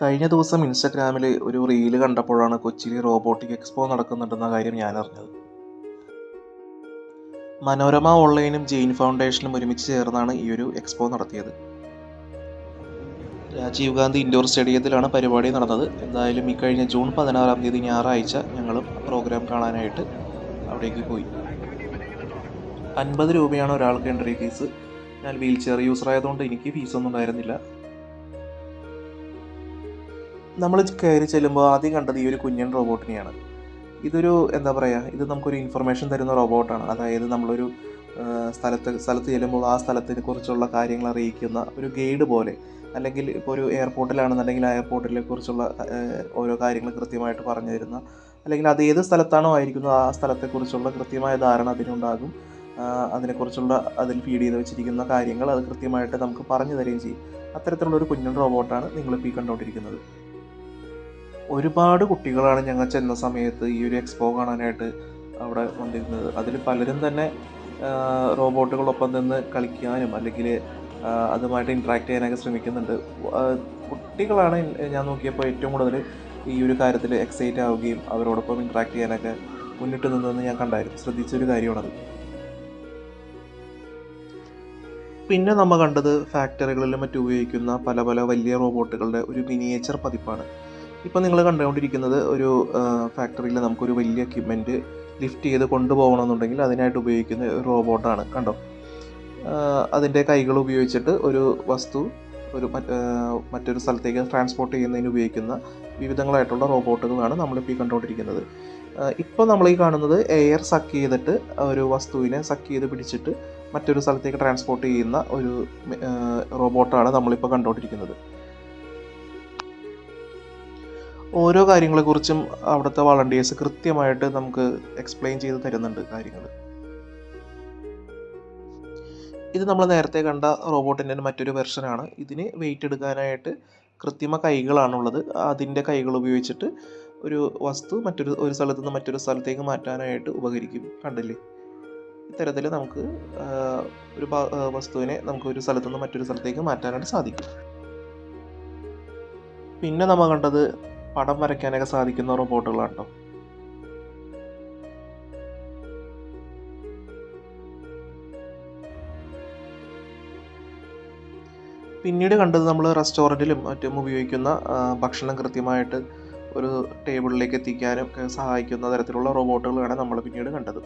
കഴിഞ്ഞ ദിവസം ഇൻസ്റ്റഗ്രാമിൽ ഒരു റീൽ കണ്ടപ്പോഴാണ് കൊച്ചിയിൽ റോബോട്ടിക് എക്സ്പോ നടക്കുന്നുണ്ടെന്ന കാര്യം ഞാൻ അറിഞ്ഞത് മനോരമ ഓൺലൈനും ജെയിൻ ഫൗണ്ടേഷനും ഒരുമിച്ച് ചേർന്നാണ് ഈ ഒരു എക്സ്പോ നടത്തിയത്. രാജീവ് ഗാന്ധി ഇൻഡോർ സ്റ്റേഡിയത്തിലാണ് പരിപാടി നടന്നത്. എന്തായാലും ഈ കഴിഞ്ഞ ജൂൺ പതിനാറാം തീയതി ഞായറാഴ്ച ഞങ്ങളും പ്രോഗ്രാം കാണാനായിട്ട് അവിടേക്ക് പോയി. അൻപത് രൂപയാണ് ഒരാൾക്ക് എൻട്രി ഫീസ് ഞാൻ വീൽ ചെയർ യൂസർ ആയതുകൊണ്ട് എനിക്ക് ഫീസൊന്നും ഉണ്ടായിരുന്നില്ല. നമ്മൾ കയറി ചെല്ലുമ്പോൾ ആദ്യം കണ്ടത് ഈ ഒരു കുഞ്ഞൻ റോബോട്ടിനെയാണ്. ഇതൊരു എന്താ പറയുക ഇത് നമുക്കൊരു ഇൻഫർമേഷൻ തരുന്ന റോബോട്ടാണ്. അതായത് നമ്മളൊരു സ്ഥലത്ത് സ്ഥലത്ത് ചെല്ലുമ്പോൾ ആ സ്ഥലത്തിനെ കുറിച്ചുള്ള കാര്യങ്ങൾ അറിയിക്കുന്ന ഒരു ഗൈഡ് പോലെ അല്ലെങ്കിൽ ഇപ്പോൾ ഒരു എയർപോർട്ടിലാണെന്നുണ്ടെങ്കിൽ ആ എയർപോർട്ടിനെ കുറിച്ചുള്ള ഓരോ കാര്യങ്ങൾ കൃത്യമായിട്ട് പറഞ്ഞു തരുന്ന അല്ലെങ്കിൽ അത് ഏത് സ്ഥലത്താണോ ആയിരിക്കുന്നത് ആ സ്ഥലത്തെക്കുറിച്ചുള്ള കൃത്യമായ ധാരണ അതിനുണ്ടാകും. അതിനെക്കുറിച്ചുള്ള അതിൽ ഫീഡ് ചെയ്ത് വെച്ചിരിക്കുന്ന കാര്യങ്ങൾ അത് കൃത്യമായിട്ട് നമുക്ക് പറഞ്ഞു തരികയും ചെയ്യും. അത്തരത്തിലുള്ള ഒരു കുഞ്ഞൻ റോബോട്ടാണ് നിങ്ങളിപ്പോൾ ഈ കണ്ടുകൊണ്ടിരിക്കുന്നത്. ഒരുപാട് കുട്ടികളാണ് ഞങ്ങൾ ചെന്ന സമയത്ത് ഈ ഒരു എക്സ്പോ കാണാനായിട്ട് അവിടെ വന്നിരുന്നത്. അതിൽ പലരും തന്നെ റോബോട്ടുകളൊപ്പം നിന്ന് കളിക്കാനും അല്ലെങ്കിൽ അതുമായിട്ട് ഇൻട്രാക്ട് ചെയ്യാനൊക്കെ ശ്രമിക്കുന്നുണ്ട്. കുട്ടികളാണ് ഞാൻ നോക്കിയപ്പോൾ ഏറ്റവും കൂടുതൽ ഈ ഒരു കാര്യത്തിൽ എക്സൈറ്റ് ആവുകയും അവരോടൊപ്പം ഇൻട്രാക്ട് ചെയ്യാനൊക്കെ മുന്നിട്ട് നിന്നതെന്ന് ഞാൻ കണ്ടായിരുന്നു. ശ്രദ്ധിച്ചൊരു കാര്യമാണത്. പിന്നെ നമ്മൾ കണ്ടത് ഫാക്ടറികളിലും മറ്റും ഉപയോഗിക്കുന്ന പല പല വലിയ റോബോട്ടുകളുടെ ഒരു മിനിയേച്ചർ പതിപ്പാണ്. ഇപ്പോൾ നിങ്ങൾ കണ്ടുകൊണ്ടിരിക്കുന്നത് ഒരു ഫാക്ടറിയിൽ നമുക്കൊരു വലിയ എക്യുപ്മെന്റ് ലിഫ്റ്റ് ചെയ്ത് കൊണ്ടുപോകണമെന്നുണ്ടെങ്കിൽ അതിനായിട്ട് ഉപയോഗിക്കുന്ന റോബോട്ടാണ് കണ്ടോ? അതിന്റെ കൈകൾ ഉപയോഗിച്ചിട്ട് ഒരു വസ്തു ഒരു മറ്റൊരു സ്ഥലത്തേക്ക് ട്രാൻസ്പോർട്ട് ചെയ്യുന്നതിന് ഉപയോഗിക്കുന്ന വിവിധങ്ങളായിട്ടുള്ള റോബോട്ടുകളാണ് നമ്മളിപ്പോൾ ഈ കണ്ടുകൊണ്ടിരിക്കുന്നത്. ഇപ്പോൾ നമ്മൾ ഈ കാണുന്നത് എയർ സക്ക് ചെയ്തിട്ട് ഒരു വസ്തുവിനെ സക്ക് ചെയ്ത് പിടിച്ചിട്ട് മറ്റൊരു സ്ഥലത്തേക്ക് ട്രാൻസ്പോർട്ട് ചെയ്യുന്ന ഒരു റോബോട്ടാണ് നമ്മളിപ്പോൾ കണ്ടുകൊണ്ടിരിക്കുന്നത്. ഓരോ കാര്യങ്ങളെക്കുറിച്ചും അവിടുത്തെ വളണ്ടിയേഴ്സ് കൃത്യമായിട്ട് നമുക്ക് എക്സ്പ്ലെയിൻ ചെയ്ത് തരുന്നുണ്ട് കാര്യങ്ങൾ ഇത് നമ്മൾ നേരത്തെ കണ്ട റോബോട്ടിന്റെ മറ്റൊരു വെർഷനാണ് ഇതിന് വെയിറ്റ് എടുക്കാനായിട്ട് കൃത്രിമ കൈകളാണുള്ളത്. അതിന്റെ കൈകൾ ഉപയോഗിച്ചിട്ട് ഒരു വസ്തു മറ്റൊരു ഒരു സ്ഥലത്ത് നിന്ന് മറ്റൊരു സ്ഥലത്തേക്ക് മാറ്റാനായിട്ട് ഉപകരിക്കും. കണ്ടില്ലേ? ഇത്തരത്തിൽ നമുക്ക് ഒരു വസ്തുവിനെ നമുക്ക് ഒരു സ്ഥലത്തു നിന്ന് മറ്റൊരു സ്ഥലത്തേക്ക് മാറ്റാനായിട്ട് സാധിക്കും. പിന്നെ നമ്മൾ കണ്ടത് പടം വരയ്ക്കാനൊക്കെ സാധിക്കുന്ന റോബോട്ടുകളാണ് പിന്നീട് കണ്ടത് നമ്മൾ റെസ്റ്റോറന്റിലും മറ്റും ഉപയോഗിക്കുന്ന ഭക്ഷണം കൃത്യമായിട്ട് ഒരു ടേബിളിലേക്ക് എത്തിക്കാനും ഒക്കെ സഹായിക്കുന്ന തരത്തിലുള്ള റോബോട്ടുകളാണ് നമ്മൾ പിന്നീട് കണ്ടത്.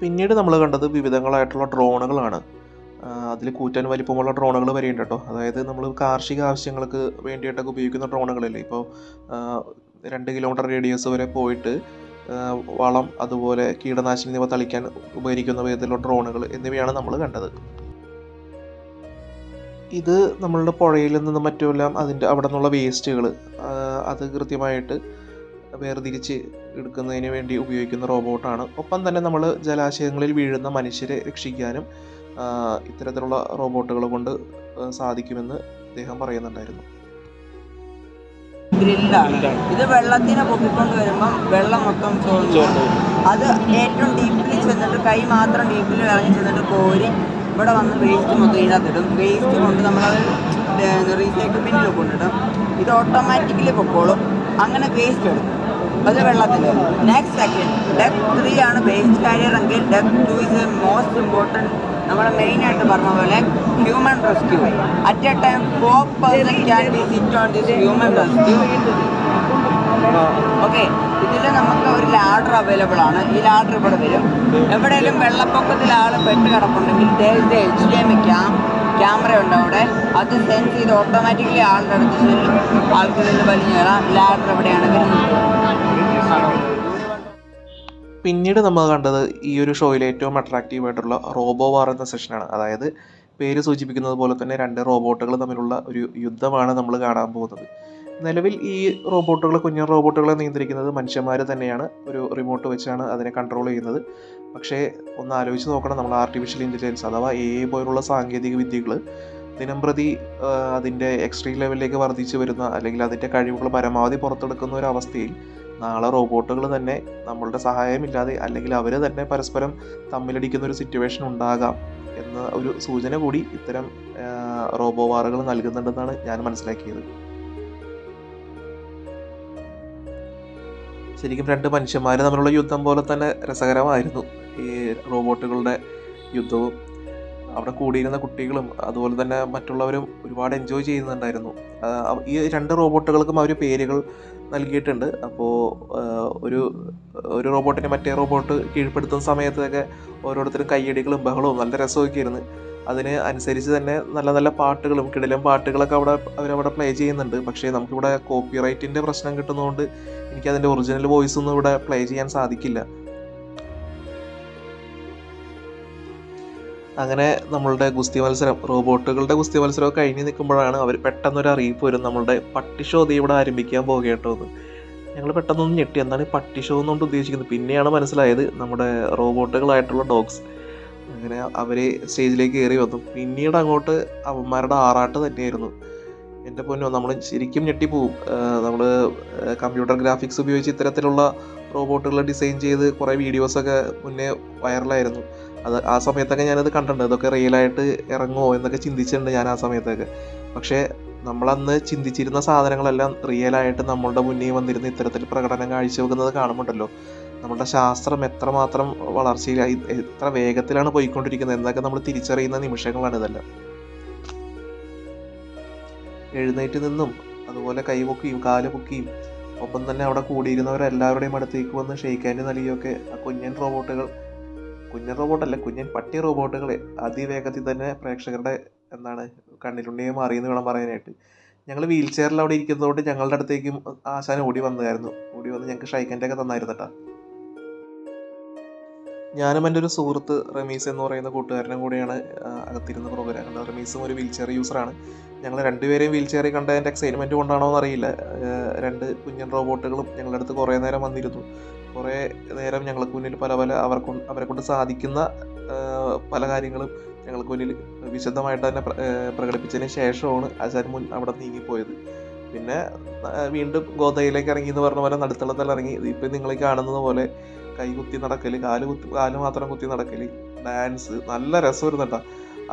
പിന്നീട് നമ്മൾ കണ്ടത് വിവിധങ്ങളായിട്ടുള്ള ഡ്രോണുകളാണ്. അതിൽ കൂറ്റൻ വലിപ്പമുള്ള ഡ്രോണുകൾ വരെയുണ്ട് കേട്ടോ. അതായത് നമ്മൾ കാർഷിക ആവശ്യങ്ങൾക്ക് വേണ്ടിയിട്ടൊക്കെ ഉപയോഗിക്കുന്ന ഡ്രോണുകളില്ലേ? ഇപ്പോൾ രണ്ട് കിലോമീറ്റർ റേഡിയസ് വരെ പോയിട്ട് വളം അതുപോലെ കീടനാശിനി എന്നിവ തളിക്കാൻ ഉപകരിക്കുന്ന വിധത്തിലുള്ള ഡ്രോണുകൾ എന്നിവയാണ് നമ്മൾ കണ്ടത്. ഇത് നമ്മളുടെ പുഴയിൽ നിന്നും മറ്റുമെല്ലാം അതിന്റെ അവിടെ നിന്നുള്ള വേസ്റ്റുകൾ അത് കൃത്യമായിട്ട് വേർതിരിച്ച് എടുക്കുന്നതിന് വേണ്ടി ഉപയോഗിക്കുന്ന റോബോട്ടാണ്. ഒപ്പം തന്നെ നമ്മൾ ജലാശയങ്ങളിൽ വീഴുന്ന മനുഷ്യരെ രക്ഷിക്കാനും ഇത്തരത്തിലുള്ള റോബോട്ടുകൾ കൊണ്ട് സാധിക്കുമെന്ന് അദ്ദേഹം പറയുന്നുണ്ടായിരുന്നു. ഗ്രില്ലാണ്. ഇത് വെള്ളത്തിനെ പൊക്കിക്കൊണ്ട് വരുമ്പം വെള്ളം മൊത്തം ചോർന്നു. അത് ഏറ്റവും ഡീപ്പിൽ ചെന്നിട്ട് കൈ മാത്രം ഡീപ്പിൽ ഇറങ്ങി ചെന്നിട്ട് കോരി ഇവിടെ വന്ന് വേസ്റ്റ് മൊത്തം ഇതിനകത്തിടും. വേസ്റ്റ് കൊണ്ട് നമ്മളത് റീസൈക്കിൾ ബിന്നിൽ കൊണ്ടിടും. ഇത് ഓട്ടോമാറ്റിക്കലി പൊക്കോളും. അങ്ങനെ വേസ്റ്റ് എടുക്കും. അത് വെള്ളത്തിൽ നെക്സ്റ്റ് സെക്കൻഡ് ഡെപ് ത്രീ ആണ് ബേസ് കാരിയർ എങ്കിൽ dep two is a most important നമ്മൾ മെയിനായിട്ട് പറഞ്ഞ പോലെ human rescue at a time four person can be sit on this human rescue okay ഇതിൽ നമുക്ക് ഒരു ലാഡർ അവൈലബിൾ ആണ്. ഈ ലാഡർ ഇവിടെ വരും. എവിടെയെങ്കിലും വെള്ളപ്പൊക്കത്തിൽ ആൾ പെട്ട് കിടപ്പുണ്ടെങ്കിൽ H D M cam camera ഉണ്ട് അവിടെ. അത് സെൻസ് ചെയ്ത് ഓട്ടോമാറ്റിക്കലി ആളുടെ അടുത്ത് ചെല്ലും. ആൾക്ക് നിന്ന് വലിഞ്ഞു കയറാം. ലാഡർ എവിടെയാണ് വരുന്നത് പിന്നീട് നമ്മൾ കണ്ടത് ഈ ഒരു ഷോയിൽ ഏറ്റവും അട്രാക്റ്റീവ് ആയിട്ടുള്ള റോബോ വാർ എന്ന സെഷനാണ് അതായത് പേര് സൂചിപ്പിക്കുന്നത് പോലെ തന്നെ രണ്ട് റോബോട്ടുകൾ തമ്മിലുള്ള ഒരു യുദ്ധമാണ് നമ്മൾ കാണാൻ പോകുന്നത്. നിലവിൽ ഈ റോബോട്ടുകൾ കുഞ്ഞൻ റോബോട്ടുകളെ നിയന്ത്രിക്കുന്നത് മനുഷ്യന്മാർ തന്നെയാണ്. ഒരു റിമോട്ട് വെച്ചാണ് അതിനെ കൺട്രോൾ ചെയ്യുന്നത്. പക്ഷേ ഒന്ന് ആലോചിച്ച് നോക്കണം. നമ്മൾ ആർട്ടിഫിഷ്യൽ ഇന്റലിജൻസ് അഥവാ എ പോലുള്ള സാങ്കേതിക വിദ്യകൾ ദിനംപ്രതി പ്രതി അതിന്റെ എക്സ്ട്രീം ലെവലിലേക്ക് വർദ്ധിച്ചു വരുന്ന അല്ലെങ്കിൽ അതിന്റെ കഴിവുകൾ പരമാവധി പുറത്തെടുക്കുന്ന ഒരു അവസ്ഥയിൽ നാളെ റോബോട്ടുകൾ തന്നെ നമ്മളുടെ സഹായമില്ലാതെ അല്ലെങ്കിൽ അവർ തന്നെ പരസ്പരം തമ്മിലടിക്കുന്ന ഒരു സിറ്റുവേഷൻ ഉണ്ടാകാം എന്ന ഒരു സൂചന കൂടി ഇത്തരം റോബോ വാറുകൾ നൽകുന്നുണ്ടെന്നാണ് ഞാൻ മനസ്സിലാക്കിയത്. ശരിക്കും രണ്ട് മനുഷ്യന്മാർ തമ്മിലുള്ള യുദ്ധം പോലെ തന്നെ രസകരമായിരുന്നു ഈ റോബോട്ടുകളുടെ യുദ്ധവും. അവിടെ കൂടിയിരുന്ന കുട്ടികളും അതുപോലെ തന്നെ മറ്റുള്ളവരും ഒരുപാട് എൻജോയ് ചെയ്യുന്നുണ്ടായിരുന്നു. ഈ രണ്ട് റോബോട്ടുകൾക്കും അവർ പേരുകൾ നൽകിയിട്ടുണ്ട്. അപ്പോൾ ഒരു ഒരു റോബോട്ടിനെ മറ്റേ റോബോട്ട് കീഴ്പ്പെടുത്തുന്ന സമയത്തൊക്കെ ഓരോരുത്തരും കയ്യടികളും ബഹളവും നല്ല രസമൊക്കെ ആയിരുന്നു അതിന് അനുസരിച്ച് തന്നെ നല്ല നല്ല പാട്ടുകളും കിടലും പാട്ടുകളൊക്കെ അവിടെ അവരവിടെ പ്ലേ ചെയ്യുന്നുണ്ട്. പക്ഷേ നമുക്കിവിടെ കോപ്പിറൈറ്റിന്റെ പ്രശ്നം കിട്ടുന്നതുകൊണ്ട് എനിക്ക് അതിന്റെ ഒറിജിനൽ വോയിസ് ഒന്നും ഇവിടെ പ്ലേ ചെയ്യാൻ സാധിക്കില്ല. അങ്ങനെ നമ്മളുടെ ഗുസ്തി മത്സരം റോബോട്ടുകളുടെ ഗുസ്തി മത്സരം കഴിഞ്ഞ് നിൽക്കുമ്പോഴാണ് അവർ പെട്ടെന്നൊരു അറിയിപ്പ് വരും. നമ്മളുടെ പട്ടിഷോ ദീ ഇവിടെ ആരംഭിക്കാൻ പോകേട്ടോ ഞങ്ങൾ പെട്ടെന്നൊന്ന് ഞെട്ടി. എന്താണ് ഈ പട്ടി ഷോ എന്നുകൊണ്ട് ഉദ്ദേശിക്കുന്നത്? പിന്നെയാണ് മനസ്സിലായത് നമ്മുടെ റോബോട്ടുകളായിട്ടുള്ള ഡോഗ്സ്. അങ്ങനെ അവർ സ്റ്റേജിലേക്ക് കയറി വന്നു. പിന്നീട് അങ്ങോട്ട് അവന്മാരുടെ ആറാട്ട് തന്നെയായിരുന്നു. എന്റെ പൊന്നോ നമ്മൾ ശരിക്കും ഞെട്ടിപ്പോവും നമ്മൾ കമ്പ്യൂട്ടർ ഗ്രാഫിക്സ് ഉപയോഗിച്ച് ഇത്തരത്തിലുള്ള റോബോട്ടുകൾ ഡിസൈൻ ചെയ്ത് കുറേ വീഡിയോസൊക്കെ മുന്നേ വൈറലായിരുന്നു അത് ആ സമയത്തൊക്കെ ഞാനത് കണ്ടിട്ടുണ്ട്. ഇതൊക്കെ റിയലായിട്ട് ഇറങ്ങുമോ എന്നൊക്കെ ചിന്തിച്ചിട്ടുണ്ട് ഞാൻ ആ സമയത്തൊക്കെ. പക്ഷേ നമ്മളന്ന് ചിന്തിച്ചിരുന്ന സാധനങ്ങളെല്ലാം റിയലായിട്ട് നമ്മളുടെ മുന്നിൽ വന്നിരുന്ന ഇത്തരത്തിൽ പ്രകടനം കാഴ്ചവെക്കുന്നത് കാണുമ്പോണ്ടല്ലോ. നമ്മുടെ ശാസ്ത്രം എത്രമാത്രം വളർച്ചയിൽ എത്ര വേഗത്തിലാണ് പോയിക്കൊണ്ടിരിക്കുന്നത് എന്നൊക്കെ നമ്മൾ തിരിച്ചറിയുന്ന നിമിഷങ്ങളാണ് ഇതെല്ലാം. എഴുന്നേറ്റ് നിന്നും അതുപോലെ കൈ പൊക്കിയും കാൽ പൊക്കിയും ഒപ്പം തന്നെ അവിടെ കൂടിയിരുന്നവരെല്ലാവരുടെയും അടുത്തേക്ക് വന്ന് ഷെയ്ക്കാന്റെ നൽകിയൊക്കെ ആ കുഞ്ഞൻ റോബോട്ടുകൾ കുഞ്ഞൻ റോബോട്ടല്ല കുഞ്ഞൻ പട്ടി റോബോട്ടുകൾ അതിവേഗത്തിൽ തന്നെ പ്രേക്ഷകരുടെ എന്താണ് കണ്ണിലുണ്ണിയെ മാറിയെന്ന് വേണം പറയാനായിട്ട്. ഞങ്ങൾ വീൽ ചെയറിൽ അവിടെ ഇരിക്കുന്നതുകൊണ്ട് ഞങ്ങളുടെ അടുത്തേക്കും ആശാൻ ഓടി വന്നതായിരുന്നു. ഓടി വന്ന് ഞങ്ങൾക്ക് ഷൈക്കന്റെ ഒക്കെ തന്നായിരുന്നു കേട്ടോ ഞാനും എന്റെ ഒരു സുഹൃത്ത് റമീസ് എന്ന് പറയുന്ന കൂട്ടുകാരനും കൂടിയാണ് അകത്തിരുന്ന പ്രോഗ്രാം കണ്ടത്. റമീസും ഒരു വീൽ ചെയർ യൂസറാണ് ഞങ്ങൾ രണ്ടുപേരെയും വീൽ ചെയറിൽ കണ്ട എന്റെ എക്സൈറ്റ്മെന്റ് കൊണ്ടാണോ എന്നറിയില്ല രണ്ട് കുഞ്ഞൻ റോബോട്ടുകളും ഞങ്ങളുടെ അടുത്ത് കുറേ നേരം വന്നിരുന്നു. കുറേ നേരം ഞങ്ങൾക്ക് മുന്നിൽ പല പല അവർക്ക് അവരെ കൊണ്ട് സാധിക്കുന്ന പല കാര്യങ്ങളും ഞങ്ങൾക്ക് മുന്നിൽ വിശദമായിട്ട് തന്നെ പ്രകടിപ്പിച്ചതിന് ശേഷമാണ് ആചാര്യ മുൻ അവിടെ നീങ്ങിപ്പോയത്. പിന്നെ വീണ്ടും ഗോതയിലേക്ക് ഇറങ്ങി എന്ന് പറഞ്ഞ പോലെ നടുത്തളത്തിൽ ഇറങ്ങി. ഇപ്പം നിങ്ങൾ കാണുന്നത് പോലെ കൈ കുത്തി നടക്കൽ കാൽ കുത്തി കാൽ മാത്രം കുത്തി നടക്കൽ ഡാൻസ് നല്ല രസമായിരുന്നു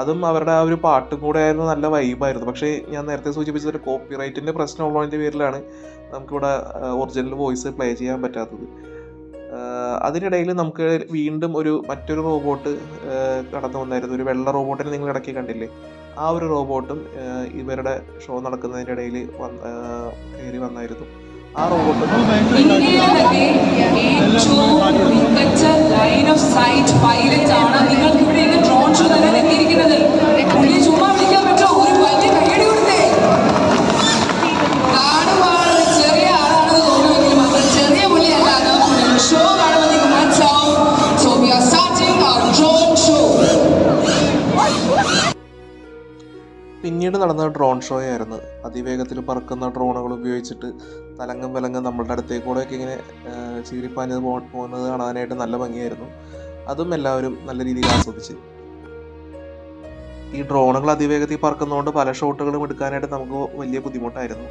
അതും അവരുടെ ആ ഒരു പാട്ടും കൂടെ ആയിരുന്നു നല്ല വൈബായിരുന്നു പക്ഷേ ഞാൻ നേരത്തെ സൂചിപ്പിച്ചത് ഒരു കോപ്പിറൈറ്റിന്റെ പ്രശ്നം ഉള്ളതിന്റെ പേരിലാണ് നമുക്കിവിടെ ഒറിജിനൽ വോയിസ് പ്ലേ ചെയ്യാൻ പറ്റാത്തത്. അതിനിടയിൽ നമുക്ക് വീണ്ടും ഒരു മറ്റൊരു റോബോട്ട് കടന്നു വന്നായിരുന്നു. ഒരു വെള്ള റോബോട്ടിനെ നിങ്ങൾ ഇടയ്ക്ക് കണ്ടില്ലേ? ആ ഒരു റോബോട്ടും ഇവരുടെ ഷോ നടക്കുന്നതിന്റെ ഇടയിൽ കയറി വന്നായിരുന്നു. ആ റോബോട്ട് മികച്ച ലൈൻ ഓഫ് സൈറ്റ് പൈലറ്റ് ആണ്. നിങ്ങൾക്ക് ഇവിടെ ഡ്രോൺ ഷോ തന്നെ എത്തിയിരിക്കുന്നത് പിന്നീട് നടന്ന ഡ്രോൺ ഷോ ആയിരുന്നു. അതിവേഗത്തിൽ പറക്കുന്ന ഡ്രോണുകൾ ഉപയോഗിച്ചിട്ട് തലങ്ങും വിലങ്ങും നമ്മളുടെ അടുത്തേക്ക് ഒക്കെ ഇങ്ങനെ ചീറിപ്പാഞ്ഞത് പോകുന്നത് കാണാനായിട്ട് നല്ല ഭംഗിയായിരുന്നു. അതും എല്ലാവരും നല്ല രീതിയിൽ ആസ്വദിച്ച്. ഈ ഡ്രോണുകൾ അതിവേഗത്തിൽ പറക്കുന്നതുകൊണ്ട് പല ഷോട്ടുകളും എടുക്കാനായിട്ട് നമുക്ക് വലിയ ബുദ്ധിമുട്ടായിരുന്നു.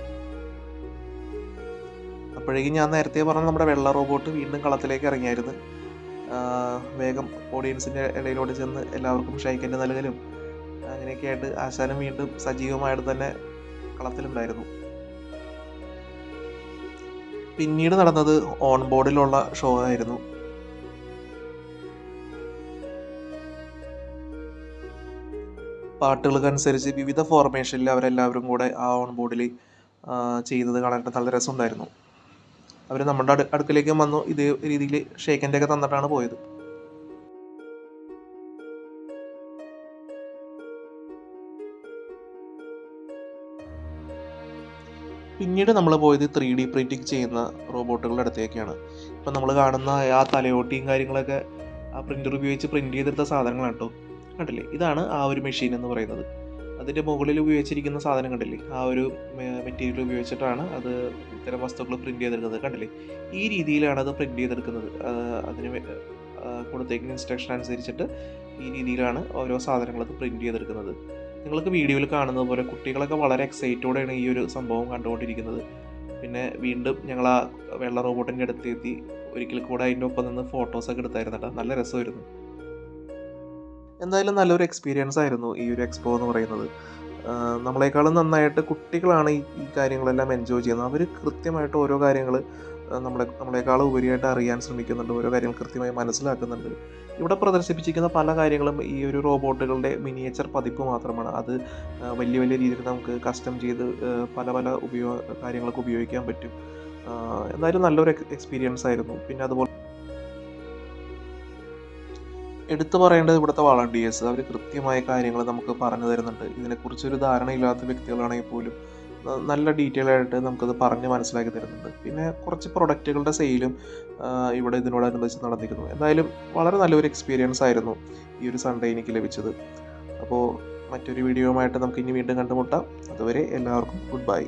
അപ്പോഴേക്കും ഞാൻ നേരത്തെ പറഞ്ഞ നമ്മുടെ വെള്ള റോബോട്ട് വീണ്ടും കളത്തിലേക്ക് ഇറങ്ങിയായിരുന്നു. വേഗം ഓഡിയൻസിന്റെ ഇടയിലോട്ട് ചെന്ന് എല്ലാവർക്കും ഷൈക്കന്റെ നൽകലും അങ്ങനെയൊക്കെ ആയിട്ട് ആശാനും വീണ്ടും സജീവമായിട്ട് തന്നെ കളത്തിലുണ്ടായിരുന്നു. പിന്നീട് നടന്നത് ഓൺ ബോർഡിലുള്ള ഷോ ആയിരുന്നു. പാട്ടുകൾക്കനുസരിച്ച് വിവിധ ഫോർമേഷനിൽ അവരെല്ലാവരും കൂടെ ആ ഓൺ ബോർഡിൽ ചെയ്യുന്നത് കാണാനായിട്ട് നല്ല രസമുണ്ടായിരുന്നു. അവർ നമ്മുടെ അടു അടുക്കലേക്കും വന്നു. ഇതേ രീതിയിൽ ഷേക്കന്റെ ഒക്കെ തന്നിട്ടാണ് പോയത്. പിന്നീട് നമ്മൾ പോയത് ത്രീ ഡി പ്രിന്റിങ് ചെയ്യുന്ന റോബോട്ടുകളുടെ അടുത്തേക്കാണ്. ഇപ്പം നമ്മൾ കാണുന്ന ആ തലയോട്ടിയും കാര്യങ്ങളൊക്കെ ആ പ്രിന്റർ ഉപയോഗിച്ച് പ്രിന്റ് ചെയ്തെടുത്ത സാധനങ്ങളാണ് കേട്ടോ. കണ്ടില്ലേ? ഇതാണ് ആ ഒരു മെഷീൻ എന്ന് പറയുന്നത്. അതിന്റെ മുകളിൽ ഉപയോഗിച്ചിരിക്കുന്ന സാധനം കണ്ടില്ലേ? ആ ഒരു മെറ്റീരിയൽ ഉപയോഗിച്ചിട്ടാണ് അത് ഇത്തരം വസ്തുക്കൾ പ്രിന്റ് ചെയ്തെടുക്കുന്നത്. കണ്ടില്ലേ? ഈ രീതിയിലാണ് അത് പ്രിന്റ് ചെയ്തെടുക്കുന്നത്. അതിന് കൊടുത്തേക്കുന്ന ഇൻസ്ട്രക്ഷൻ അനുസരിച്ചിട്ട് ഈ രീതിയിലാണ് ഓരോ സാധനങ്ങളത് പ്രിന്റ് ചെയ്തെടുക്കുന്നത്. നിങ്ങൾക്ക് വീഡിയോയിൽ കാണുന്നത് പോലെ കുട്ടികളൊക്കെ വളരെ എക്സൈറ്റോടെയാണ് ഈ ഒരു സംഭവം കണ്ടുകൊണ്ടിരിക്കുന്നത്. പിന്നെ വീണ്ടും ഞങ്ങൾ ആ വെള്ള റോബോട്ടിന്റെ അടുത്തെത്തി. ഒരിക്കൽ കൂടെ അതിന്റെ ഒപ്പം നിന്ന് ഫോട്ടോസൊക്കെ എടുത്തായിരുന്നു കേട്ടോ. നല്ല രസമായിരുന്നു. എന്തായാലും നല്ലൊരു എക്സ്പീരിയൻസ് ആയിരുന്നു ഈ ഒരു എക്സ്പോ എന്ന് പറയുന്നത്. നമ്മളെക്കാളും നന്നായിട്ട് കുട്ടികളാണ് ഈ കാര്യങ്ങളെല്ലാം എൻജോയ് ചെയ്യുന്നത്. അവർ കൃത്യമായിട്ട് ഓരോ കാര്യങ്ങൾ നമ്മളെ നമ്മളെക്കാളും ഉപരിയായിട്ട് അറിയാൻ ശ്രമിക്കുന്നുണ്ട് ഓരോ കാര്യങ്ങൾ കൃത്യമായി മനസ്സിലാക്കുന്നുണ്ട്. ഇവിടെ പ്രദർശിപ്പിച്ചിരിക്കുന്ന പല കാര്യങ്ങളും ഈ ഒരു റോബോട്ടുകളുടെ മിനിയേച്ചർ പതിപ്പ് മാത്രമാണ്. അത് വലിയ വലിയ രീതിയിൽ നമുക്ക് കസ്റ്റം ചെയ്ത് പല പല ഉപയോഗ കാര്യങ്ങളൊക്കെ ഉപയോഗിക്കാൻ പറ്റും. എന്തായാലും നല്ലൊരു എക്സ്പീരിയൻസ് ആയിരുന്നു. പിന്നെ അതുപോലെ എടുത്തു പറയേണ്ടത് ഇവിടുത്തെ വളണ്ടിയേഴ്സ്. അവർ കൃത്യമായ കാര്യങ്ങൾ നമുക്ക് പറഞ്ഞു തരുന്നുണ്ട്. ഇതിനെക്കുറിച്ചൊരു ധാരണയില്ലാത്ത വ്യക്തികളാണെങ്കിൽ പോലും നല്ല ഡീറ്റെയിൽ ആയിട്ട് നമുക്കത് പറഞ്ഞ് മനസ്സിലാക്കി തരുന്നുണ്ട്. പിന്നെ കുറച്ച് പ്രൊഡക്റ്റുകളുടെ സെയിലും ഇവിടെ ഇതിനോടനുബന്ധിച്ച് നടന്നിരുന്നു എന്തായാലും വളരെ നല്ലൊരു എക്സ്പീരിയൻസ് ആയിരുന്നു ഈ ഒരു സൺഡേ എനിക്ക് ലഭിച്ചത്. അപ്പോൾ മറ്റൊരു വീഡിയോയുമായിട്ട് നമുക്ക് ഇനി വീണ്ടും കണ്ടുമുട്ടാം. അതുവരെ എല്ലാവർക്കും ഗുഡ് ബൈ